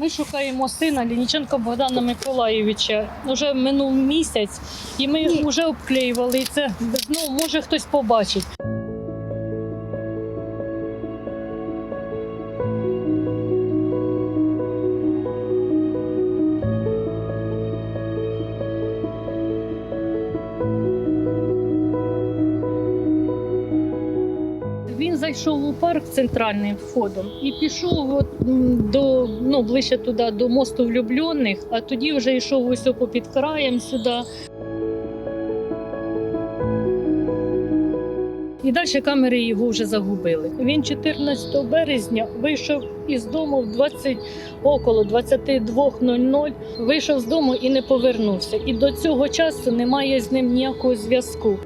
Ми шукаємо сина Лініченка Богдана Миколаєвича. Уже минув місяць, і ми вже обклеювали. І це ну, може хтось побачить. Зайшов у парк центральним входом і пішов от, до ну ближче туди до мосту влюблених, а тоді вже йшов ось по під краєм сюди. І далі камери його вже загубили. Він 14 березня вийшов із дому в 20, около 22.00, вийшов з дому і не повернувся. І до цього часу немає з ним ніякого зв'язку.